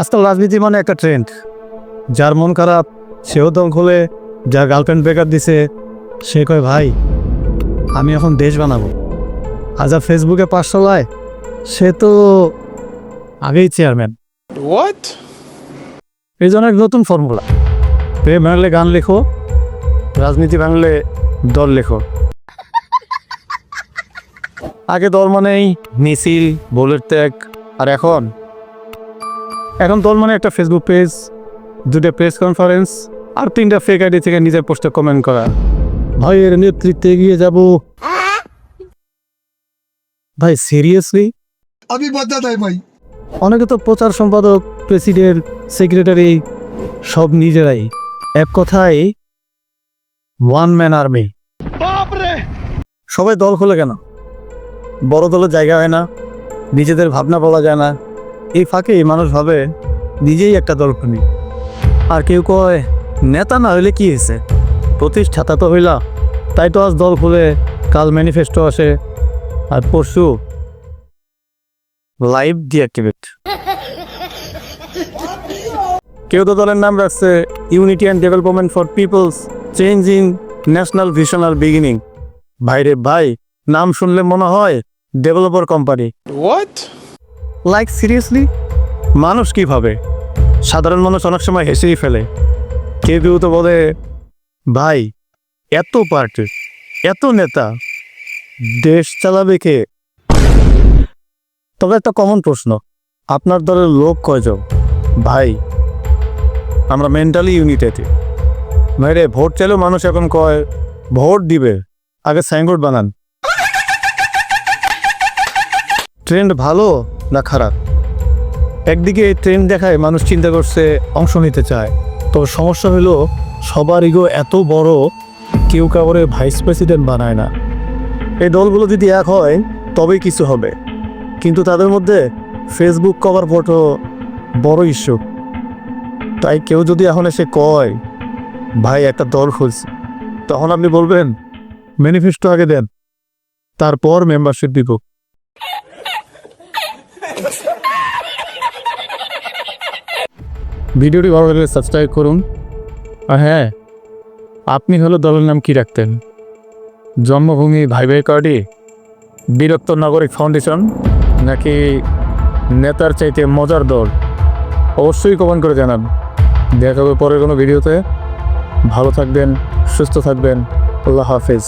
আজকাল রাজনীতি মানে একটা ট্রেন্ড যার মন খারাপ সেও দল খোলে যার গার্লফ্রেন্ড ব্রেকআপ দিছে সে কয় ভাই আমি এখন দেশ বানাবো। আর যা ফেসবুকে পাশ চালায় সে তো আগেই চেয়ারম্যান? এই জন্য এক নতুন ফর্মুলা প্রেম ভাঙলে গান লেখো রাজনীতি ভাঙলে দল লেখো। আগে দল মানেই মিছিল বোলের ত্যাগ আর এখন? এখন মানে একটা ফেসবুক পেজ দুটা প্রেস কনফারেন্স আর তিনটা ফেক আইডি থেকে নিজের পোস্টে কমেন্ট করা। ভাইয়ের নেতৃত্বে এগিয়ে যাব। ভাই সিরিয়াসলি আমি বাধ্যাতাই ভাই। অনেকে তো প্রচার সম্পাদক প্রেসিডেন্ট সেক্রেটারি সব নিজেরাই। এক কথায় ওয়ান ম্যান আর্মি সবাই দল খোলে কেন? বড় দলের জায়গা হয় না নিজেদের ভাবনা বলা যায় না। এই ফাঁকে মানুষ ভাবে নিজেই একটা খুনি আর কেউ কয়, নেতা না হইলে কি হয়েছে? প্রতিষ্ঠাতা তো হইলা, তাই তো আজ দল খুলে কাল ম্যানিফেস্টো আসে। আর পরশু লাইভ ডিঅ্যাক্টিভেট। কেউ তো দলের নাম রাখছে, unity and development for people's change in national vision R beginning. ভাইরে ভাই, নাম শুনলে মনে হয়, developer company. What? Like seriously মানুষ কি ভাবে সাধারণ মানুষ অনেক সময় হেসেই ফেলে। কেউ কেউ তো বলে, ভাই, এত পার্টি এত নেতা, দেশ চালাবে কে? তবে একটা কমন প্রশ্ন, আপনার দলের লোক কয়জন? ভাই, আমরা মেন্টালি ইউনিটেড ভাই রে ভোট চাইলেও মানুষ এখন কয়, ভোট দিবে, আগে সাইনবোর্ড বানান। ট্রেন্ড ভালো না খারাপ? একদিকে এই ট্রেন্ড দেখায় মানুষ চিন্তা করছে অংশ নিতে চায়। তো সমস্যা হলো সবার ইগো এত বড়, কেউ কাউরে ভাইস প্রেসিডেন্ট বানায় না। এই দলগুলো যদি এক হয়, তবেই কিছু হবে। কিন্তু তাদের মধ্যে ফেসবুক কভার ফটো বড় ইস্যু তাই কেউ যদি এখন এসে কয়, ভাই, একটা দল খুলছি। তখন আপনি বলবেন ম্যানিফেস্টো আগে দেন, তারপর মেম্বারশিপ দিব। ভিডিওটি ভালো লাগলে সাবস্ক্রাইব করুন। আর হ্যাঁ আপনি হলো দলের নাম কি রাখতেন? জন্মভূমি ভাই ভাই কার্ডি বীরত্ব নাগরিক ফাউন্ডেশন নাকি নেতার চাইতে মজার দল? অবশ্যই কমেন্ট করে জানান। দেখা হবে পরের কোনো ভিডিওতে। ভালো থাকবেন, সুস্থ থাকবেন। আল্লাহ হাফেজ।